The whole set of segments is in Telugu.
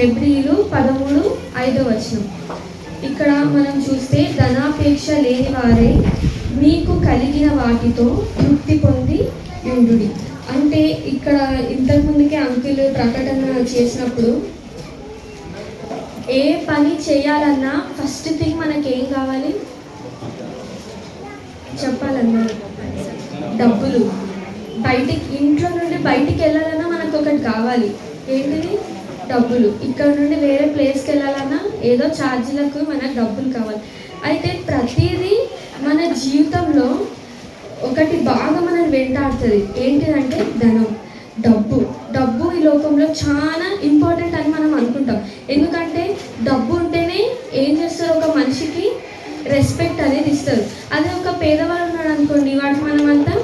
హెబ్రిలు పదమూడు ఐదో వచనం. ఇక్కడ మనం చూస్తే ధనాపేక్ష లేని వారే మీకు కలిగిన వాటితో తృప్తి పొంది ఉండుడి. అంటే ఇక్కడ ఇంతకు ముందుకే ప్రకటన చేసినప్పుడు ఏ పని చేయాలన్నా ఫస్ట్ థింగ్ మనకి ఏం కావాలి? చెప్పాలన్నా. డబ్బులు. బయటికి ఇంట్లో నుండి బయటికి వెళ్ళాలన్నా మనకు ఒకటి కావాలి. ఏంటిది? డబ్బులు. ఇక్కడ నుండి వేరే ప్లేస్కి వెళ్ళాలన్నా ఏదో ఛార్జీలకు మనకు డబ్బులు కావాలి. అయితే ప్రతిదీ మన జీవితంలో ఒకటి బాగా మనం వెంటాడుతుంది. ఏంటిదంటే ధనం. డబ్బు. డబ్బు ఈ లోకంలో చాలా ఇంపార్టెంట్ అని మనం అనుకుంటాం. ఎందుకంటే డబ్బు ఉంటేనే ఏం చేస్తారు? ఒక మనిషికి రెస్పెక్ట్ అనేది ఇస్తారు. అదే ఒక పేదవాడు ఉన్నాడు అనుకోండి వాడికి మనం అంతా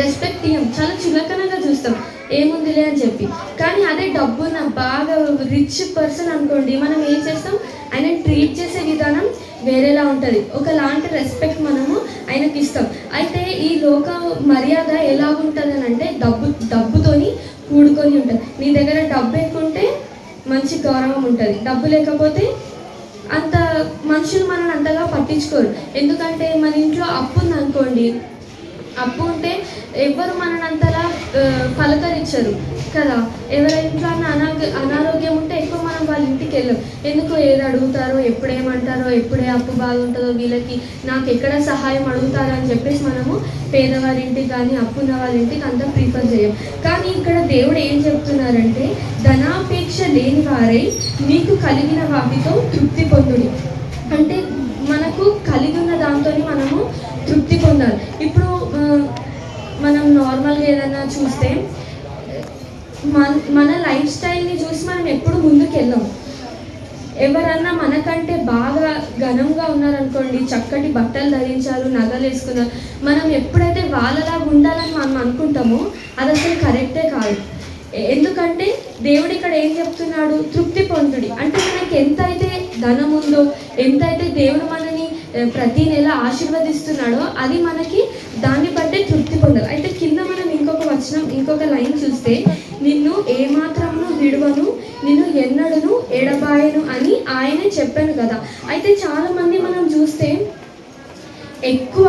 రెస్పెక్ట్ ఇవ్వం చాలా చులకనగా చూస్తాం. ఏముందిలే అని చెప్పి. కానీ అదే డబ్బున్న బాగా రిచ్ పర్సన్ అనుకోండి మనం ఏం చేస్తాం? ఆయన ట్రీట్ చేసే విధానం వేరేలా ఉంటుంది. ఒకలాంటి రెస్పెక్ట్ మనము ఆయనకి ఇస్తాం. అయితే ఈ లోక మర్యాద ఎలాగుంటుంది అని అంటే డబ్బు డబ్బుతోని కూడుకొని ఉంటుంది. నీ దగ్గర డబ్బు ఎక్కువ ఉంటే మంచి గౌరవం ఉంటుంది. డబ్బు లేకపోతే అంత మనుషులు మనల్ని అంతగా పట్టించుకోరు. ఎందుకంటే మన ఇంట్లో అప్పు ఉంది అనుకోండి అప్పు ఉంటే ఎవ్వరు మనని అంతలా పలకరించరు కదా? ఎవరి ఇంట్లో అన్న అనారోగ్యం ఉంటే ఎక్కువ మనం వాళ్ళ ఇంటికి వెళ్ళం. ఎందుకు ఏది అడుగుతారో ఎప్పుడేమంటారో ఎప్పుడే అప్పు బాగుంటుందో వీళ్ళకి నాకు ఎక్కడ సహాయం అడుగుతారో అని చెప్పేసి మనము పేదవారి ఇంటికి కానీ అప్పు ఉన్న వాళ్ళ ఇంటికి అంత ప్రిఫర్ చేయం. కానీ ఇక్కడ దేవుడు ఏం చెప్తున్నారంటే ధనాపేక్ష లేని వారై మీకు కలిగిన వాటితో తృప్తి పొందుడి. అంటే మనకు కలిగి ఉన్న దాంతో మనము తృప్తి పొందాలి. ఇప్పుడు మనం నార్మల్గా ఏదైనా చూస్తే మన మన లైఫ్ స్టైల్ని చూసి మనం ఎప్పుడు ముందుకు వెళ్ళాం ఎవరన్నా మనకంటే బాగా ఘనంగా ఉన్నారనుకోండి చక్కటి బట్టలు ధరించారు నగలు వేసుకున్నారు మనం ఎప్పుడైతే వాళ్ళలాగా ఉండాలని మనం అనుకుంటామో అది అసలు కరెక్టే కాదు. ఎందుకంటే దేవుడు ఇక్కడ ఏం చెప్తున్నాడు? తృప్తి పొందుడి అంటే మనకి ఎంతైతే ధనం ఉందో ఎంతైతే దేవుడు మన ప్రతి నెల ఆశీర్వదిస్తున్నాడో అది మనకి దాన్ని బట్టే తృప్తి పొందాలి అయితే కింద మనం ఇంకొక వచనం ఇంకొక లైన్ చూస్తే నిన్ను ఏమాత్రమును విడువను నిన్ను ఎన్నడను ఎడబాయను అని ఆయనే చెప్పాను కదా. అయితే చాలా మంది మనం చూస్తే ఎక్కువ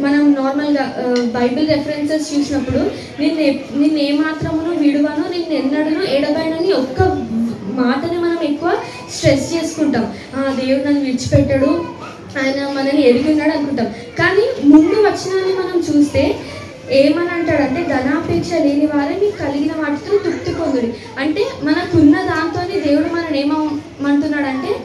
మనం నార్మల్గా బైబిల్ రెఫరెన్సెస్ చూసినప్పుడు నిన్ను ఎప్- నిన్ను ఏమాత్రమును విడువను నిన్ను ఎన్నడను ఎడబాయనని ఒక్క మాటని మనం ఎక్కువ స్ట్రెస్ చేసుకుంటాం. ఆ, దేవుడు నన్ను విడిచిపెట్టాడు. ఆయన మనల్ని ఎరిగి అనుకుంటాం. కానీ ముందు వచ్చినాన్ని మనం చూస్తే ఏమని అంటాడంటే ధనాపేక్ష లేని వారే మీకు కలిగిన వాటితో తృప్తి పొందుడి. అంటే మనకున్న దాంతోనే దేవుడు మనం ఏమంటున్నాడంటే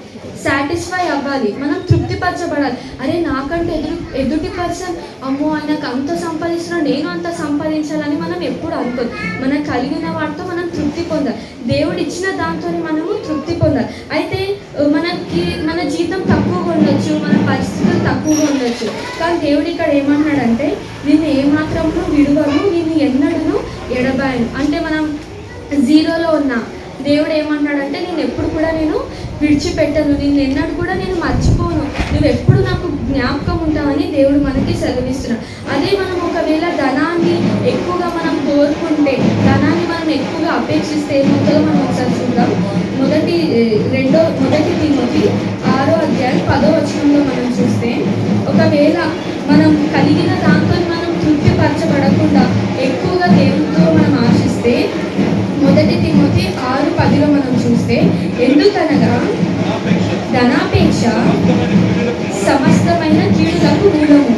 సాటిస్ఫై అవ్వాలి. మనం తృప్తిపరచబడాలి. అరే నాకంటే ఎదురు ఎదుటి పర్సన్ అమ్మో ఆయనకు అంత సంపాదించినా నేను అంత సంపాదించాలని మనం ఎప్పుడు అనుకోదు. మనం కలిగిన వాటితో మనం తృప్తి పొందాలి. దేవుడు ఇచ్చిన దాంతో మనము తృప్తి పొందాలి. అయితే మనకి మన జీతం తక్కువగా ఉండొచ్చు మన పరిస్థితులు తక్కువగా ఉండొచ్చు. కానీ దేవుడు ఇక్కడ ఏమన్నాడంటే నిన్ను ఏమాత్రము విడువను నిన్ను ఎన్నడను ఎడబాయను. అంటే మనం జీరోలో ఉన్నా దేవుడు ఏమంటాడంటే నేను ఎప్పుడు కూడా నేను విడిచిపెట్టను. నేను ఎన్నడూ కూడా నేను మర్చిపోను. నువ్వు ఎప్పుడు నాకు జ్ఞాపకం ఉంటావని దేవుడు మనకి సెలవిస్తున్నాడు. అదే మనం ఒకవేళ ధనాన్ని ఎక్కువగా మనం కోరుకుంటే ధనాన్ని మనం ఎక్కువగా అపేక్షిస్తే ఏమవుతుందో మనం ఒకసారి చూద్దాం. మొదటి రెండో మొదటి తిమ్మకి ఆరో అధ్యాయం పదో వచనంలో మనం చూస్తే ఒకవేళ మనం కలిగిన దాంతో మనం తృప్తిపరచబడకుండా ఎక్కువగా దేవుడితో మనం ఆశిస్తే మొదటి తిమోతి ఆరు పదిలో మనం చూస్తే ఎందుకనగా ధనాపేక్ష సమస్తమైన కీడులకు మూలము.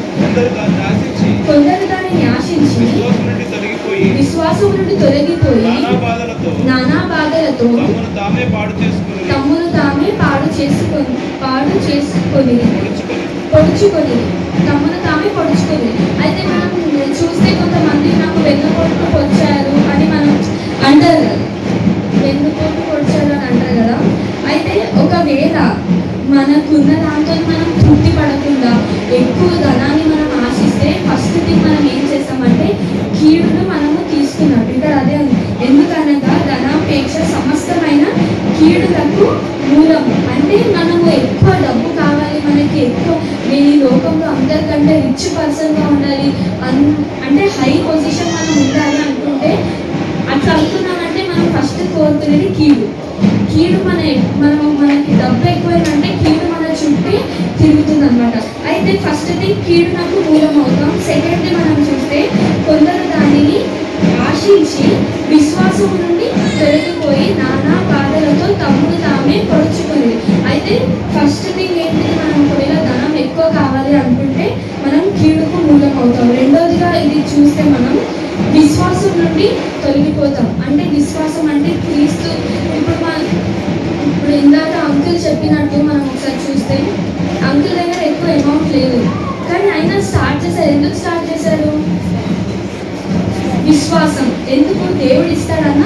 కొందరు దానిని ఆశించి విశ్వాసం నుండి తొలగిపోయి నానా బాధలతో తమ్మును తామే పాడు చేసుకొని పాడు చేసుకొని పొడుచుకొని తమ్మును తామే పొడుచుకొని. అయితే మనం చూస్తే కొంతమంది నాకు వెన్నుపోటు పొడిచారు ఉన్న దాంతో మనం తృప్తి పడకుండా ఎక్కువ ధనాన్ని మనం ఆశిస్తే ఫస్ట్ మనం ఏం చేస్తామంటే కీడును మనము తీసుకున్నాం ఇక్కడ అదే ఉంది. ఎందుకనగా ధనాపేక్ష సమస్తమైన కీడులకు మూలము అంటే మనము ఎక్కువ డబ్బు కావాలి మనకి ఎక్కువ నేను ఈ లోకంలో అందరికంటే రిచ్ పర్సన్గా ఉండాలి. అన్ అంటే హై పొజిషన్ మనం ఉండాలి అనుకుంటే అట్లా అనుకున్నామంటే మనం ఫస్ట్ కోరుతున్నది కీడు. కీడు మన మనం అంటే ఫస్ట్ థింగ్ కీడునకు మూలం అవుతాం మనం చూస్తే కొందరు దానిని ఆశించి విశ్వాసం నుండి తొలగిపోయి నానా బాధలతో తమ్ముడు తామే పొడుచుకుంది. అయితే ఫస్ట్ థింగ్ ఏంటిది? మనం ఒకవేళ ధనం ఎక్కువ కావాలి అనుకుంటే మనం కీడుకు మూలం అవుతాం రెండోదిగా ఇది చూస్తే మనం విశ్వాసం నుండి తొలగిపోతాం. అంటే విశ్వాసం అంటే క్రీస్తు ఇప్పుడు మన ఇప్పుడు ఇందాక అంకుల్ చెప్పినట్టు మనం ఒకసారి చూస్తే అంకుల్ దగ్గర ఎక్కువ అమౌంట్ లేదు కానీ అయినా స్టార్ట్ చేశారు ఎందుకు స్టార్ట్ చేశారు విశ్వాసం ఎందుకు దేవుడు ఇస్తాడన్న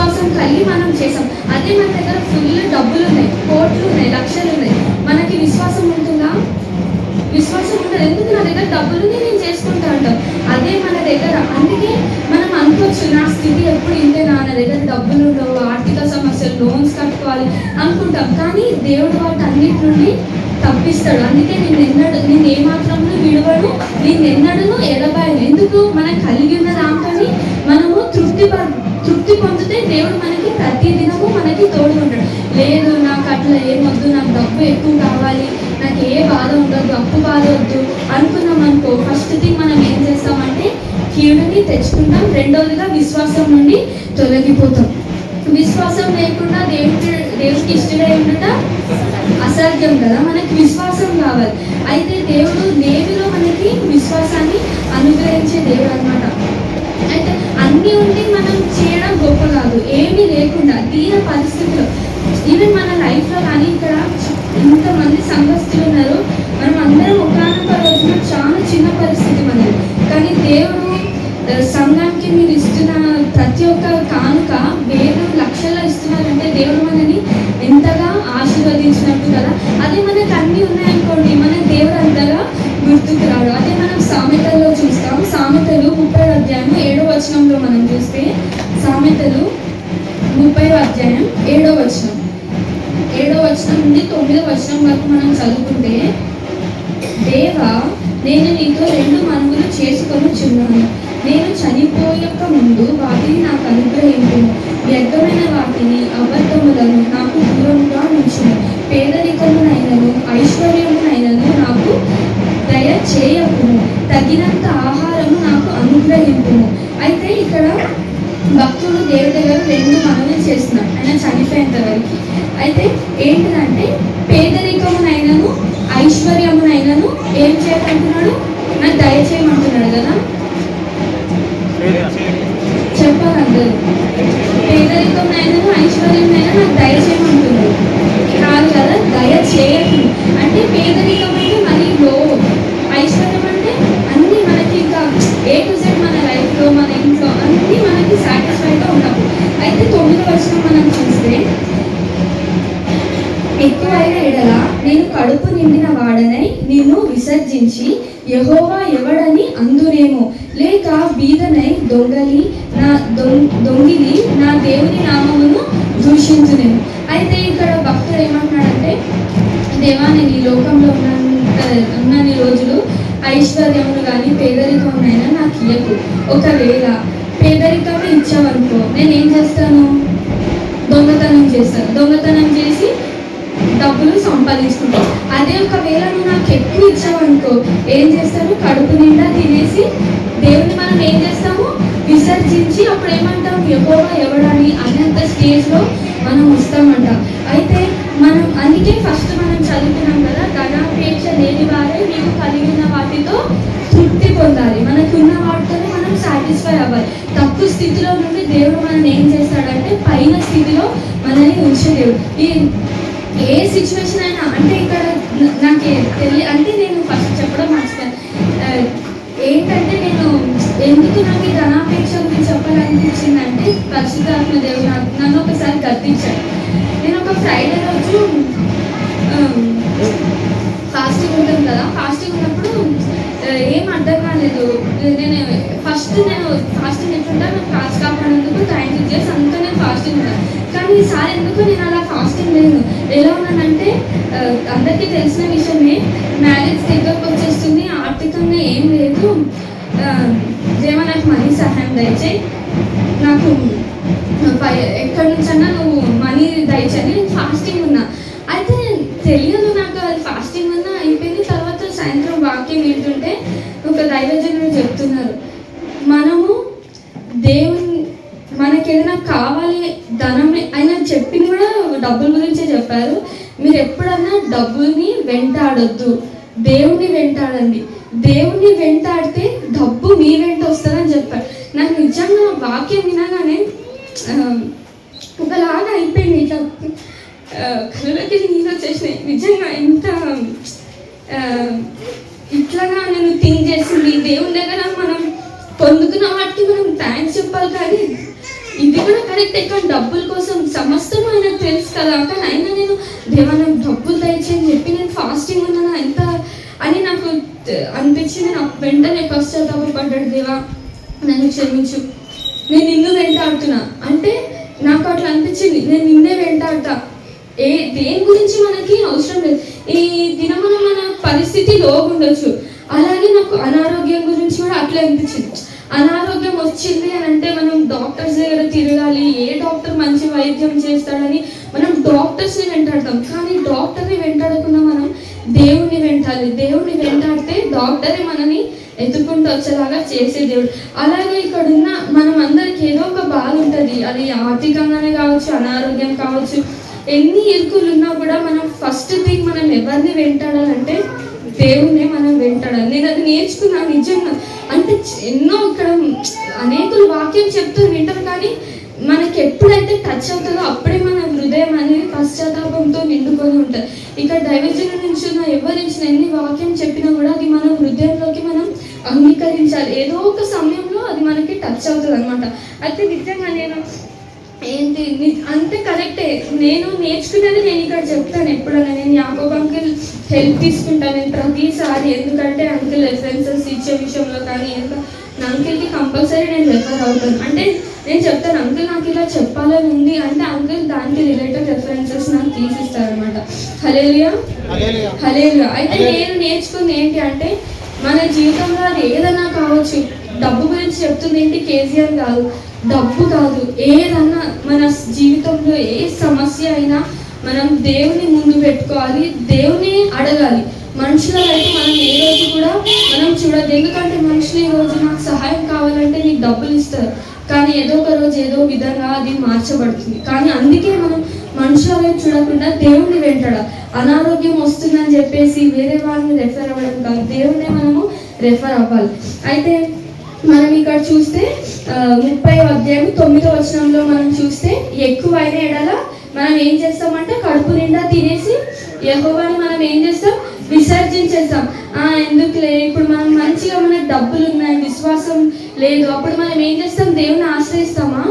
విశ్వాసం కలిగి మనం చేసాం. అదే మన దగ్గర ఫుల్ డబ్బులు ఉన్నాయి కోట్లు ఉన్నాయి లక్షలు ఉన్నాయి మనకి విశ్వాసం ఉంటుందా? విశ్వాసం ఉండదు ఎందుకు నా దగ్గర డబ్బులు నేను చేసుకుంటా ఉంటాం అదే మన దగ్గర. అందుకే మనం అనుకోవచ్చు నా స్థితి ఎప్పుడు ఇంతే నా నా దగ్గర డబ్బులు ఉండవు ఆర్థిక సమస్యలు లోన్స్ కట్టుకోవాలి అనుకుంటాం. కానీ దేవుడు వాటి అన్నిటి నుండి తప్పిస్తాడు. అందుకే నేను ఎన్నడు నేను ఏమాత్రము విడవను నేను ఎన్నడను ఎడబాయను ఎందుకు? మనం కలిగి ఉన్న దాంతో మనము తృప్తి తృప్తి పొందితే దేవుడు మనకి ప్రతి దినము మనకి తోడు ఉంటాడు. లేదు నాకు అట్లా ఏమొద్దు నాకు డబ్బు ఎక్కువ కావాలి నాకు ఏ బాధ ఉండదు అప్పు బాధ వద్దు అనుకున్నాం అనుకో ఫస్ట్ థింగ్ మనం ఏం చేస్తామంటే కీడుని తెచ్చుకుంటాం. రెండవదిగా విశ్వాసం నుండి తొలగిపోతాం. విశ్వాసం లేకుండా దేవుడి దేవుడికి ఇష్టడై ఉండట అసాధ్యం కదా మనకి విశ్వాసం కావాలి. అయితే దేవుడు దేవిలో మనకి విశ్వాసాన్ని అనుగ్రహించే దేవుడు అన్నమాట. అన్నీ ఉండి మనం చేయడం గొప్ప కాదు. ఏమీ లేకుండా దీన పరిస్థితులు. ఈవెన్ మన లైఫ్లో కానీ ఇక్కడ ఇంతమంది సంఘస్థులు ఉన్నారు. మనం అందరం ఒకనొక రోజున చాలా చిన్న పరిస్థితి మనది. కానీ దేవుడు సంఘానికి మీరు ఇస్తున్న ప్రతి ఒక్క కానుక వేరు లక్షల్లో ఇస్తున్నారంటే దేవుడు మనని ఎంతగా ఆశీర్వదించినట్టు కదా. అదే మనకు అన్నీ ఉన్నాయనుకోండి మన దేవుడు అంతగా గుర్తుకు రాడు. అదే సామెతలు ముప్పై అధ్యాయం ఏడో వచనం. ఏడో వచనం నుండి తొమ్మిదో వచనం వరకు మనం చదువుకుంటే దేవా నేను నీతో రెండు మనవులు చేసుకొని చున్నాను నేను చనిపోయక ముందు వాటిని నాకు అనుగ్రహించు వ్యర్థమైన వాటిని అబద్ధములను నాకు దూరంగా ఉంచును పేదరికమునైనను ఐశ్వర్యమునైనను నాకు దయ చేయకును తగినంత ఆహారము నాకు అనుగ్రహింపును అయితే ఇక్కడ భక్తుడు దేవుడి దగ్గర రెండు మనవి చేస్తున్నాడు. ఆయన చనిపోయేంత వరకు. అయితే ఏంటిదంటే పేదరికమునైనను ఐశ్వర్యమునైనను ఏం చేయమంటున్నాడు? నాకు దయచేయమంటున్నాడు కదా. చెప్పాలందరూ పేదరికమునైనను ఐశ్వర్యమునైనా నాకు దయచేయమంటున్నాడు. కాదు కదా దయ చేయకు అంటే పేదరికం అంటే మరీ లో ఐశ్వర్యం అంటే అన్నీ మనకి ఇంకా ఏ టు జెడ్ మన లైఫ్లో మన ఇంట్లో అన్నీ మనకి సాటిస్ఫైడ్గా ఉన్నప్పుడు అయితే తొమ్మిది వర్షం మనం చూస్తే ఎక్కువైన ఎడల నేను కడుపు నిండిన వాడనై నిన్ను విసర్జించి యహోవా ఎవడని అందునేమో లేక బీదనై దొంగలి నా దొం- దొంగిలి నా దేవుని నామమును దూషించునేమో అయితే ఇక్కడ భక్తుడు ఏమంటున్నాడంటే దేవా నేను ఈ లోకంలో ఉన్నంత ఉన్నన్ని రోజులు ఐశ్వర్యమును కానీ పేదరికమునైనా నాకు ఇయ్యకు. ఒకవేళ పేదరికమే ఇచ్చావనుకో నేను ఏం చేస్తాను? దొంగతనం చేస్తాను. దొంగతనం చేసి డబ్బులు సంపాదించుకుంటాను అదే ఒకవేళ నువ్వు నాకు ఎక్కువ ఇచ్చావనుకో ఏం చేస్తాను? కడుపు నిండా తినేసి దేవుని మనం ఏం చేస్తాము? విసర్జించి అప్పుడు ఏమంటాం ఎక్కువగా ఎవడని అనేంత స్టేజ్లో మనం వస్తామంట. అయితే మనం అందుకే ఫస్ట్ మనం చదువుకున్నాం కదా ధనాపేక్ష లేని వారే మీకు కలిగిన వాటితో తృప్తి పొందాలి మనకున్న వాటితోనే మనం సాటిస్ఫై అవ్వాలి. తక్కువ స్థితిలో నుండి దేవుడు మనల్ని ఏం చేస్తాడంటే పైన స్థితిలో మనల్ని ఉంచే దేవుడు. ఈ ఏ సిచ్యువేషన్ అయినా అంటే ఇక్కడ నాకు తెలియ అంటే నేను ఫస్ట్ చెప్పడం మర్చిపోయాను. ఏంటంటే నేను ఎందుకు నాకు ఈ ధనాపేక్ష గురించి చెప్పాలనిపించిందంటే పరిశుద్ధాత్మ దేవుడు నాకు- నన్ను ఒకసారి గర్తించాడు నేను ఒక ఫ్రైడే రోజు ఫాస్టింగ్ ఉంటుంది కదా ఫాస్టింగ్ ఉన్నప్పుడు ఏం అర్థం కాలేదు. నేను ఫస్ట్ నేను ఫాస్టింగ్ ఎట్లుంటా నాకు ఫాస్ట్ కాపాడేందుకు థ్యాంక్ యూ చేసి అందుకే నేను ఫాస్టింగ్ ఉంటాను కానీ ఈసారి ఎందుకు నేను అలా ఫాస్టింగ్ లేను ఎలా ఉన్నానంటే అందరికీ తెలిసిన విషయమే మ్యారేజ్ దగ్గరకు వచ్చేస్తుంది ఆర్థికంగా ఏం లేదు. దేవా నాకు మనీ సహాయం దయచేయి. నాకు ఎక్కడి నుంచన్నా నువ్వు మనీ దయచని నేను ఫాస్టింగ్ ఉన్నా. అయితే తెలియదు నాకు అది ఫాస్టింగ్ ఉన్నా అయిపోయింది. తర్వాత సాయంత్రం వాక్యం వింటుంటే ఒక దైవజనుడు చెప్తున్నారు. మనము దేవుని మనకి ఏదైనా కావాలి ధనం ఆయన చెప్పింది కూడా డబ్బుల గురించే చెప్పారు. మీరు ఎప్పుడన్నా డబ్బుల్ని వెంటాడొద్దు. దేవుణ్ణి వెంటాడండి. దేవుణ్ణి వెంటాడితే డబ్బు మీ వెంట వస్తుందని చెప్పారు. నాకు నిజంగా వాక్యం వినగానే ఒకలాగా అయిపోయింది ఇట్లా కళ్ళకి నీళ్ళు వచ్చేసినాయి. నిజంగా ఎంత ఇట్లాగా నేను థింక్ చేసింది. దేవుని దగ్గర మనం వాటికి మనం థ్యాంక్స్ చెప్పాలి కానీ ఇది కూడా కరెక్ట్ కానీ డబ్బుల కోసం సమస్తం ఆయనకు తెలుసు కదా. కానీ అయినా నేను దేవా నాకు డబ్బులు దయచేయని చెప్పి నేను ఫాస్టింగ్ ఉన్నాను? ఎంత? అని నాకు అనిపించి అనిపించింది. వెంటనే వెంటనే పశ్చాత్తాపడ్డాడు దేవా నన్ను క్షమించు. నేను నిన్ను వెంటాడుతున్నా. అంటే నాకు అట్లా అనిపించింది. నేను నిన్నే వెంటాడుతా. ఏ దేని గురించి మనకి అవసరం లేదు. ఈ దినమున మన పరిస్థితి లోగుండొచ్చు. అలాగే నాకు అనారోగ్యం గురించి కూడా అట్లా అనిపించింది. అనారోగ్యం వచ్చింది అని అంటే మనం డాక్టర్స్ దగ్గర తిరగాలి ఏ డాక్టర్ మంచి వైద్యం చేస్తాడని మనం డాక్టర్స్ని వెంటాడతాం. కానీ డాక్టర్ని వెంటాడకుండా మనం దేవుణ్ణి వెంటాలి. దేవుణ్ణి వెంటాడితే డాక్టరే మనని ఎత్తుకుంటూ వచ్చేలాగా చేసే దేవుడు. అలాగే ఇక్కడ ఉన్న మనం అందరికి ఏదో ఒక బాధ ఉంటుంది. అది ఆర్థికంగానే కావచ్చు అనారోగ్యం కావచ్చు. ఎన్ని ఇరుకులు ఉన్నా కూడా మనం ఫస్ట్ థింగ్ మనం ఎవరిని వెంటాడాలంటే దేవుణ్ణి మనం వెంటాడాలి. నేను అది నేర్చుకున్నాను నిజంగా. అంటే ఎన్నో ఇక్కడ అనేకులు వాక్యం చెప్తూ వింటారు కానీ మనకి ఎప్పుడైతే టచ్ అవుతుందో అప్పుడే మన హృదయం అనేది పశ్చాత్తాపంతో నిండుకొని ఉంటుంది. ఇక్కడ దైవజన నుంచి ఉన్న ఎవరి నుంచి ఎన్ని వాక్యం చెప్పినా కూడా అది మన హృదయంలోకి మనం అంగీకరించాలి. ఏదో ఒక సమయంలో అది మనకి టచ్ అవుతుంది అనమాట అయితే నిజంగా నేను ఏంటి? అంతే కరెక్టే. నేను నేర్చుకున్నది నేను ఇక్కడ చెప్తాను ఎప్పుడైనా. నేను యాకోబ్ అంకుల్ హెల్ప్ తీసుకుంటాను నేను ప్రతిసారి. ఎందుకంటే అంకుల్ రెఫరెన్సెస్ ఇచ్చే విషయంలో కానీ ఎంత నా అంకుల్కి కంపల్సరీ నేను రెఫర్ అవుతాను. అంటే నేను చెప్తాను అంకుల్ నాకు ఇలా చెప్పాలని ఉంది అంటే అంకుల్ దానికి రిలేటెడ్ రెఫరెన్సెస్ నాకు తీసిస్తారు అనమాట హలేలియా. హలేలుగా అయితే నేను నేర్చుకుంది ఏంటి అంటే మన జీవితంలో అది ఏదైనా కావచ్చు డబ్బు గురించి చెప్తుంది ఏంటి? కేజీఆర్ కాదు డబ్బు కాదు. ఏదన్నా మన జీవితంలో ఏ సమస్య అయినా మనం దేవుని ముందు పెట్టుకోవాలి దేవుని అడగాలి. మనుషుల వైపు మనం ఏ రోజు కూడా మనం చూడదు ఎందుకంటే మనుషులు ఈ రోజు నాకు సహాయం కావాలంటే నీకు డబ్బులు ఇస్తారు. కానీ ఏదో ఒక రోజు ఏదో విధంగా అది మార్చబడుతుంది. కానీ అందుకే మనం మనుషుల వైపు చూడకుండా దేవుని వెంటడ. అనారోగ్యం వస్తుందని చెప్పేసి వేరే వాళ్ళని రెఫర్ అవ్వడం కాదు. దేవుణ్ణి మనము రెఫర్ అవ్వాలి. అయితే మనం ఇక్కడ చూస్తే ముప్పై అధ్యాయం తొమ్మిదో వచనంలో మనం చూస్తే ఎక్కువైన ఎడల మనం ఏం చేస్తామంటే కడుపు నిండా తినేసి యెహోవాని మనం ఏం చేస్తాం? విసర్జించేస్తాం. ఆ ఎందుకులే? ఇప్పుడు మనం మంచిగా మనకు డబ్బులు ఉన్నాయి విశ్వాసం లేదు. అప్పుడు మనం ఏం చేస్తాం? దేవుని ఆశ్రయిస్తామా?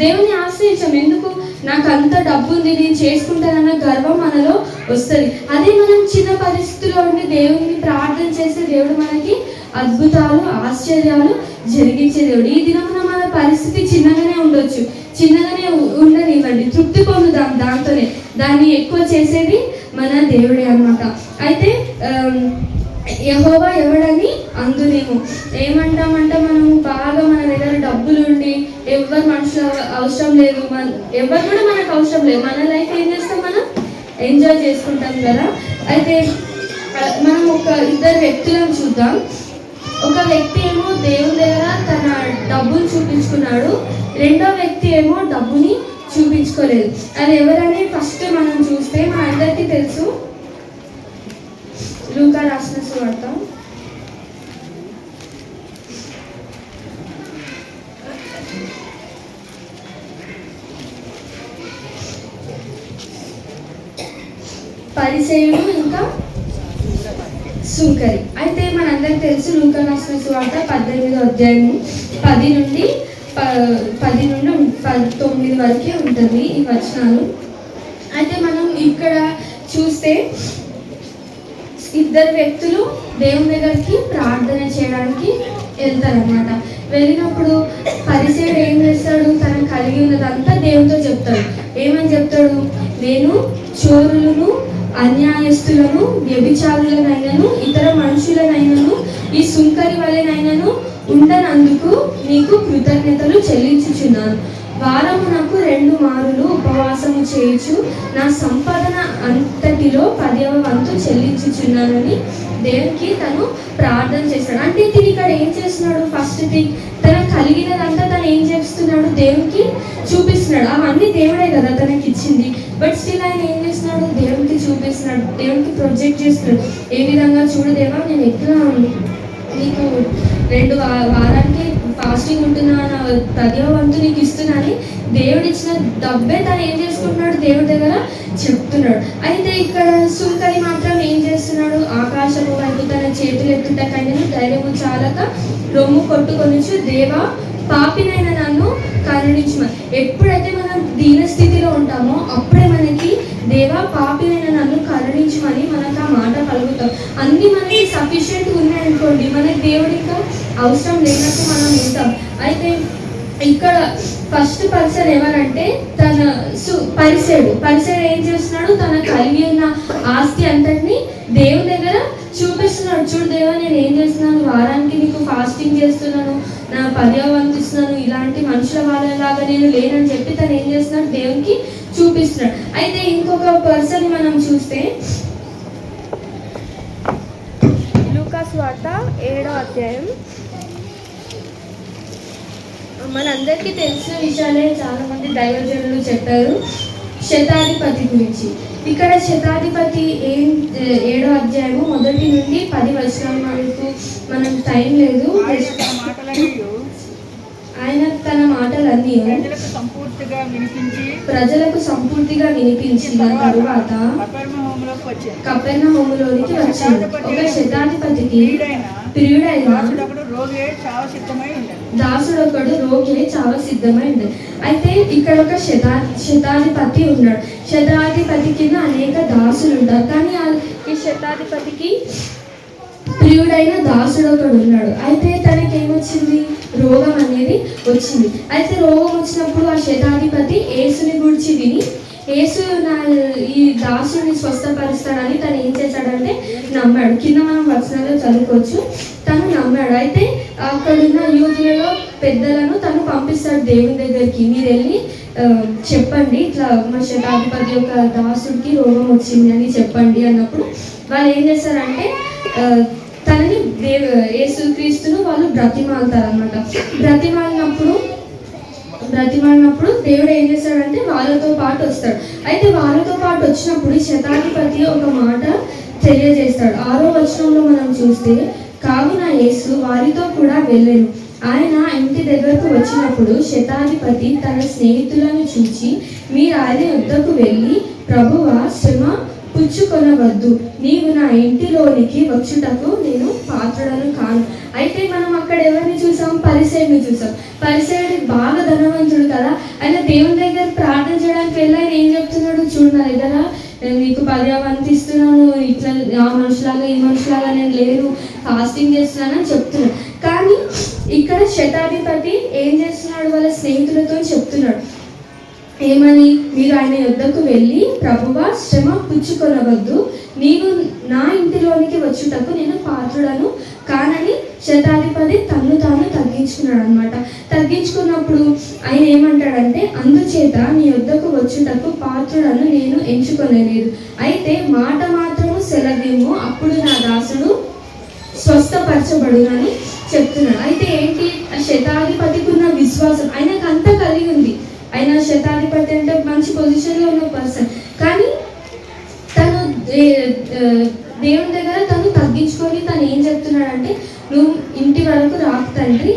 దేవుని ఆశ్రయించాం. ఎందుకు? నాకు అంత డబ్బు ఉంది నేను చేసుకుంటానన్న గర్వం మనలో వస్తుంది. అదే మనం చిన్న పరిస్థితిలో ఉండి దేవుని ప్రార్థన చేస్తే దేవుడు మనకి అద్భుతాలు ఆశ్చర్యాలు జరిగించే దేవుడు. ఈ దినమున మన పరిస్థితి చిన్నగానే ఉండొచ్చు. చిన్నగానే ఉండనివ్వండి. తృప్తి పొందుదాం దాంతోనే. దాన్ని ఎక్కువ చేసేది మన దేవుడే అన్నమాట. అయితే యహోవా ఎవడని అందులేము ఏమంటామంటే మనము బాగా మన దగ్గర డబ్బులు ఉండి ఎవరు మనుషులు అవసరం లేదు. మన ఎవరు కూడా మనకు అవసరం లేదు. మన లైఫ్ ఏం చేస్తాం మనం? ఎంజాయ్ చేసుకుంటాం కదా? అయితే మనం ఒక ఇద్దరు వ్యక్తులను చూద్దాం. ఒక వ్యక్తి ఏమో దేవుని దగ్గర తన డబ్బులు చూపించుకున్నాడు. రెండో వ్యక్తి ఏమో డబ్బుని చూపించుకోలేదు. అది ఎవరని ఫస్ట్ మనం చూస్తే మా అందరికీ తెలుసు. లూకా రాసిన సువార్త. పరిచయుడు ఇంకా సుంకరి. అయితే మనందరికి తెలుసు లూకా రాసిన సువార్త పద్దెనిమిదో అధ్యాయము పది నుండి ప- పది నుండి తొమ్మిది వరకే ఉంటుంది ఈ వచనాలు. అయితే మనం ఇక్కడ చూస్తే ఇద్దరు వ్యక్తులు దేవుని దగ్గరికి ప్రార్థన చేయడానికి వెళ్తారనమాట వెళ్ళినప్పుడు పరిచయం ఏం చేస్తాడు? తనకు కలిగి ఉన్నదంతా దేవునితో చెప్తాడు. ఏమని చెప్తాడు? నేను చోరులను అన్యాయస్తులను వ్యభిచారులనైనను ఇతర మనుషులనైనను ఈ సుంకరి వలెనైనను ఉండనందుకు నీకు కృతజ్ఞతలు చెల్లించుచున్నాను. వారమునకు రెండు మారులు ఉపవాసము చేయుచు నా సంపాదన అంతటిలో పదవ వంతు చెల్లించుచున్నానని దేవునికి తను ప్రార్థన చేస్తాడు. అంటే తిని ఇక్కడ ఏం చేస్తున్నాడు? ఫస్ట్ థింగ్ తనకు కలిగినదంతా తను ఏం చేస్తున్నాడు? దేవునికి చూపిస్తున్నాడు. అవన్నీ దేవుడే కదా తనకి ఇచ్చింది. బట్ స్టిల్ ఆయన ఏం చేస్తున్నాడు? దేవునికి చూపిస్తున్నాడు. దేవునికి ప్రొజెక్ట్ చేస్తున్నాడు. ఏ విధంగా చూడదేవా నేను ఎట్లా నీకు రెండు వారానికి ఫాస్టింగ్ ఉంటున్నా నా పదివ వంతు నీకు ఇస్తున్నాను దేవుడు ఇచ్చిన డబ్బే తను ఏం చేసుకుంటున్నాడు? దేవుడి దగ్గర చెప్తున్నాడు. అయితే ఇక్కడ సుంకరి మాత్రం ఏం చేస్తున్నాడు? ఆకాశము వైపు తన చేతులు ఎత్తుట ధైర్యము చాలక రొమ్ము కొట్టుకొనిచ్చు దేవా పాపినైన నన్ను కరుణించమని ఎప్పుడైతే మనం దీన స్థితిలో ఉంటామో అప్పుడే మనకి దేవా పాపినైన నన్ను కరుణించమని మనకు ఆ మాట కలుగుతాం. అన్ని మనకి సఫిషియెంట్ ఉన్నాయనుకోండి మనకి దేవుడి ఇంకా అవసరం లేనట్టు మనం ఉంటాం అయితే ఇక్కడ ఫస్ట్ పర్సన్ ఎవరంటే తన సు పరిసేడు పరిసేడు ఏం చేస్తున్నాడు? తన కలిగి ఉన్న ఆస్తి అంతటిని దేవుని దగ్గర చూపిస్తున్నాడు. చూడు దేవా నేను ఏం చేస్తున్నాను? వారానికి నీకు ఫాస్టింగ్ చేస్తున్నాను నా పర్యావంతిస్తున్నాను ఇలాంటి మనుషుల వాళ్ళలాగా నేను లేనని చెప్పి తను ఏం చేస్తున్నాడు? దేవునికి చూపిస్తున్నాడు. అయితే ఇంకొక పర్సన్ మనం చూస్తే లూకాస్ వార్త ఏడో అధ్యాయం. మనందరికీ తెలిసిన విషయాలే చాలామంది దైవజనులు చెప్పారు. శతాధిపతి గురించి. ఇక్కడ శతాధిపతి ఏం ఏడో అధ్యాయము మొదటి నుండి పది వచనాల వరకు మనం టైం లేదు. ఆయన తన మాటలన్నీ ప్రజలకు సంపూర్తిగా వినిపించి ప్రజలకు సంపూర్తిగా వినిపించిన తరువాత కపెర్ణ హోములోనికి వచ్చాడు ఒక శతాధిపతికి ప్రియుడైన సిద్ధమై ఉండేది దాసుడు ఒకడు రోగి చాలా సిద్ధమైంది అయితే ఇక్కడ ఒక శతా శతాధిపతి ఉన్నాడు. శతాధిపతి కింద అనేక దాసులు ఉంటారు కానీ ఈ శతాధిపతికి ప్రియుడైన దాసుడు ఒకడు ఉన్నాడు. అయితే తనకి ఏమొచ్చింది? రోగం అనేది వచ్చింది. అయితే రోగం వచ్చినప్పుడు ఆ శతాధిపతి యేసుని గురించి విని యేసు నా ఈ దాసుని స్వస్థపరుస్తాడని తను ఏం చేశాడంటే నమ్మాడు. కింద మనం వచనాలు చదువుకోవచ్చు. తను నమ్మాడు. అయితే అక్కడున్న యూదులలో పెద్దలను తను పంపిస్తాడు దేవుని దగ్గరికి. మీరు వెళ్ళి చెప్పండి. ఇట్లా మా శతాధిపతి యొక్క దాసుడికి రోగం వచ్చింది అని చెప్పండి అన్నప్పుడు వాళ్ళు ఏం చేస్తారంటే దేవ యేసుక్రీస్తును వాళ్ళు బ్రతిమాలుతారు అనమాట బ్రతిమాలినప్పుడు బ్రతిమాలినప్పుడు దేవుడు ఏం చేస్తాడంటే వాళ్ళతో పాటు వస్తాడు. అయితే వాళ్ళతో పాటు వచ్చినప్పుడు శతాధిపతి ఒక మాట తెలియజేస్తాడు. ఆరో వచనంలో మనం చూస్తే కావున యేసు వారితో కూడా వెళ్ళాను. ఆయన ఇంటి దగ్గరకు వచ్చినప్పుడు శతాధిపతి తన స్నేహితులను చూచి మీరు ఆయన యుద్ధకు వెళ్ళి ప్రభువ శ్రమ పుచ్చుకొనవద్దు. నీవు నా ఇంటిలోనికి వచ్చుటకు నేను పాత్రలను కాను. అయితే మనం అక్కడ ఎవరిని చూసాం? పరిసేడిని చూసాం. పరిసేడు బాగా ధనవంతుడు కదా. ఆయన దేవుని దగ్గర ప్రార్థన చేయడానికి వెళ్ళి ఆయన ఏం చెప్తున్నాడు? చూడు నా దగ్గర నేను నీకు పర్యావంతి ఇస్తున్నాను. ఇట్లా ఆ మనుషులాగా ఈ మనుషులాగా నేను లేను ఫాస్టింగ్ చేస్తున్నానని చెప్తున్నాడు. కానీ ఇక్కడ శతాధిపతి ఏం చేస్తున్నాడు? వాళ్ళ స్నేహితులతో చెప్తున్నాడు. ఏమని? మీరు ఆయన యుద్ధకు వెళ్ళి ప్రభువా శ్రమ పుచ్చుకొనవద్దు. నీవు నా ఇంటిలోనికి వచ్చుటకు నేను పాత్రుడను. కానని శతాధిపతి తన్ను తాను తగ్గించుకున్నాడు అనమాట తగ్గించుకున్నప్పుడు ఆయన ఏమంటాడంటే అందుచేత నీ యుద్ధకు వచ్చుటకు పాత్రుడను నేను ఎంచుకొనలేదు. అయితే మాట మాత్రము సెలవేమో అప్పుడు నా దాసుడు స్వస్థపరచబడునని చెప్తున్నాడు. అయితే ఏంటి? ఆ శతాధిపతికి ఉన్న విశ్వాసం. ఆయనకు అంతా ఆయన శతాధిపతి అంటే మంచి పొజిషన్లో ఉన్న పర్సన్ కానీ తను దే- దేవుని దగ్గర తను తగ్గించుకొని తను ఏం చెప్తున్నాడంటే నువ్వు ఇంటి వరకు రాకు తండ్రి.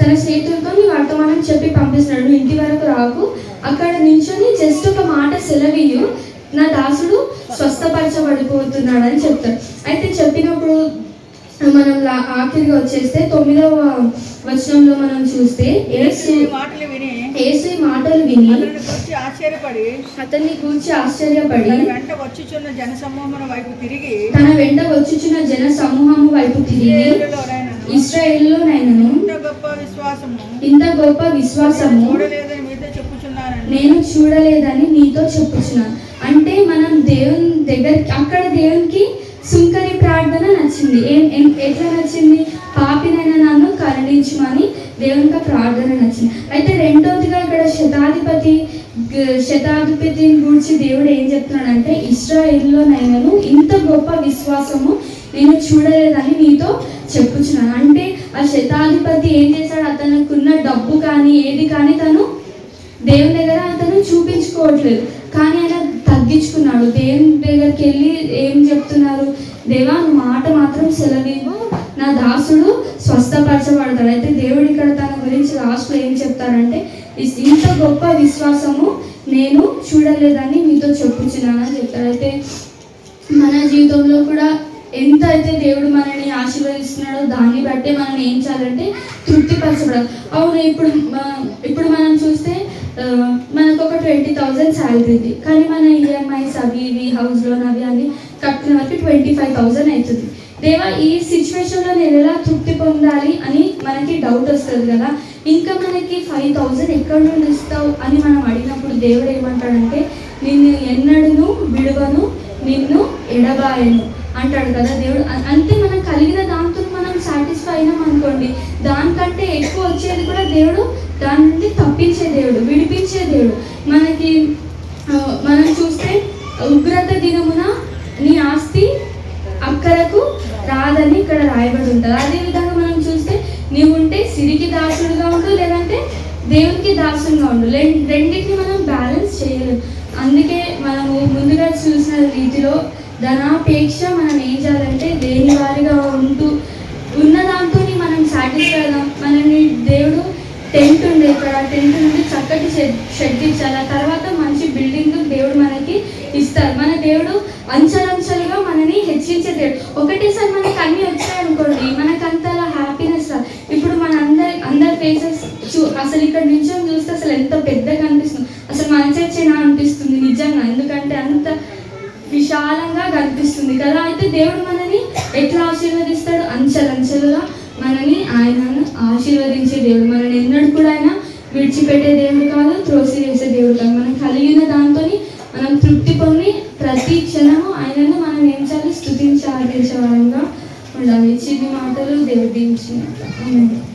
తన స్నేహితులతో నీ వర్తమానం చెప్పి పంపిస్తున్నాడు. నువ్వు ఇంటి వరకు రాకు. అక్కడ నించొని జస్ట్ ఒక మాట సెలవియు నా దాసుడు స్వస్థపరచబడిపోతున్నాడని చెప్తాడు. అయితే చెప్పినప్పుడు మనం ఆఖరిగా వచ్చేస్తే తొమ్మిదవ వచనంలో మనం చూస్తే మాటలు విని ఈ మాటలు విని ఆశ్చర్యపడి అతన్ని కూర్చి ఆశ్చర్యపడి తన వెంట వచ్చుచున్న జనసమూహముల వైపు తిరిగి తన వెంట వచ్చుచున్న జన సమూహము వైపు తిరిగి ఇశ్రాయేలులోనైనను ఇస్రాయేల్లోనైనను ఇంత గొప్ప విశ్వాసము ఇంత గొప్ప విశ్వాసము చూడలేదని మీతో నేను చూడలేదని నీతో చెప్పుచున్నాను అంటే మనం దేవుని దగ్గరికి అక్కడ దేవునికి సుంకరి ప్రార్థన నచ్చింది. ఏం ఎట్లా నచ్చింది? పాపినైనా నన్ను కరుణించమని దేవునికి ప్రార్థన నచ్చింది. అయితే రెండవదిగా ఇక్కడ శతాధిపతి శతాధిపతిని గురించి దేవుడు ఏం చెప్తున్నాడంటే ఇస్రాయిల్లోనైనాను ఇంత గొప్ప విశ్వాసము నేను చూడలేదని నీతో చెప్పుచున్నాను. అంటే ఆ శతాధిపతి ఏం చేశాడు? అతనుకున్న డబ్బు కానీ ఏది కానీ తను దేవుని దగ్గర అతను చూపించుకోవట్లేదు. కానీ ఆయన తగ్గించుకున్నాడు. దేవుని దగ్గరికి వెళ్ళి ఏం చెప్తున్నారు? దేవా మాట మాత్రం సెలవివ్వు. నా దాసుడు స్వస్థపరచబడతాడు. అయితే దేవుడు ఇక్కడ తన గురించి లాస్ట్లో ఏం చెప్తారంటే ఇంత గొప్ప విశ్వాసము నేను చూడలేదని మీతో చెప్పుచున్నానని చెప్తాడు. అయితే మన జీవితంలో కూడా ఎంత అయితే దేవుడు మనల్ని ఆశీర్వదిస్తున్నాడో దాన్ని బట్టే మనం ఏం చేయాలంటే తృప్తిపరచబడాలి. అవును ఇప్పుడు ఇప్పుడు మనం చూస్తే మనకు ఒక ట్వంటీ థౌజండ్ శాలరీ ఉంది. కానీ మన ఈఎంఐస్ అవి ఇవి హౌస్ లోన్ అవి అన్ని కట్టిన వరకు ట్వంటీ ఫైవ్ థౌజండ్ అవుతుంది. దేవా ఈ సిచ్యువేషన్లో నేను ఎలా తృప్తి పొందాలి అని మనకి డౌట్ వస్తుంది కదా. ఇంకా మనకి ఫైవ్ థౌజండ్ ఎక్కడి నుండి ఇస్తావు అని మనం అడిగినప్పుడు దేవుడు ఏమంటాడంటే నిన్ను ఎన్నడను విడువను నిన్ను ఎడబాయను. అంటాడు కదా దేవుడు. అంతే మనం కలిగిన దాంతో మనం సాటిస్ఫై అయినాం అనుకోండి దానికంటే ఎక్కువ వచ్చేది కూడా దేవుడు దాని నుండి తప్పించే దేవుడు విడిపించే దేవుడు. మనకి మనం చూస్తే ఉగ్రత దినమున నీ ఆస్తి అక్కరకు రాదని ఇక్కడ రాయబడి ఉంటుంది. అదే విధంగా మనం చూస్తే నీవుంటే సిరికి దాసుడుగా ఉండు లేదంటే దేవునికి దాసుడుగా ఉండు. లే- రెండింటిని మనం బ్యాలెన్స్ చేయలేదు అందుకే మనము ముందుగా చూసిన రీతిలో ధనాపేక్ష మనం ఏం చేయాలంటే దేని వారిగా ఉంటూ ఉన్న దాంతో మనం సాటిస్ఫై మనల్ని దేవుడు టెంట్ ఉండే ఇక్కడ టెంట్ నుండి చక్కటి షెడ్ షెడ్ ఇచ్చారు ఆ తర్వాత మంచి బిల్డింగ్ దేవుడు మనకి ఇస్తారు. మన దేవుడు అంచెలంచెలుగా మనని హెచ్చించే దేవుడు ఒకటేసారి మనకి అన్ని వచ్చాయనుకోండి మనకు అంతలా హ్యాపీనెస్ ఇప్పుడు మన అందరి అందరి ఫేసెస్ చూ అసలు ఇక్కడ నిజం చూస్తే అసలు ఎంత పెద్దగా అనిపిస్తుంది. అసలు మన చర్చేనా అనిపిస్తుంది నిజంగా? ఎందుకంటే అంత విశాలంగా కనిపిస్తుంది కదా. అయితే దేవుడు మనని ఎట్లా ఆశీర్వదిస్తాడు? అంచెలంచెలుగా మనని ఆయన ఆశీర్వదించే దేవుడు. మనని ఎన్నడూ కూడా ఆయన విడిచిపెట్టే దేవుడు కాదు త్రోసి చేసే దేవుడు కాదు. మనం కలిగిన దాంతో మనం తృప్తి పొంది ప్రతి క్షణము ఆయనను మనం ఏం చేయాలి? స్థుతించి ఆదరించే వారంగా ఉండాలి. చిన్ని మాటలు దేవుడు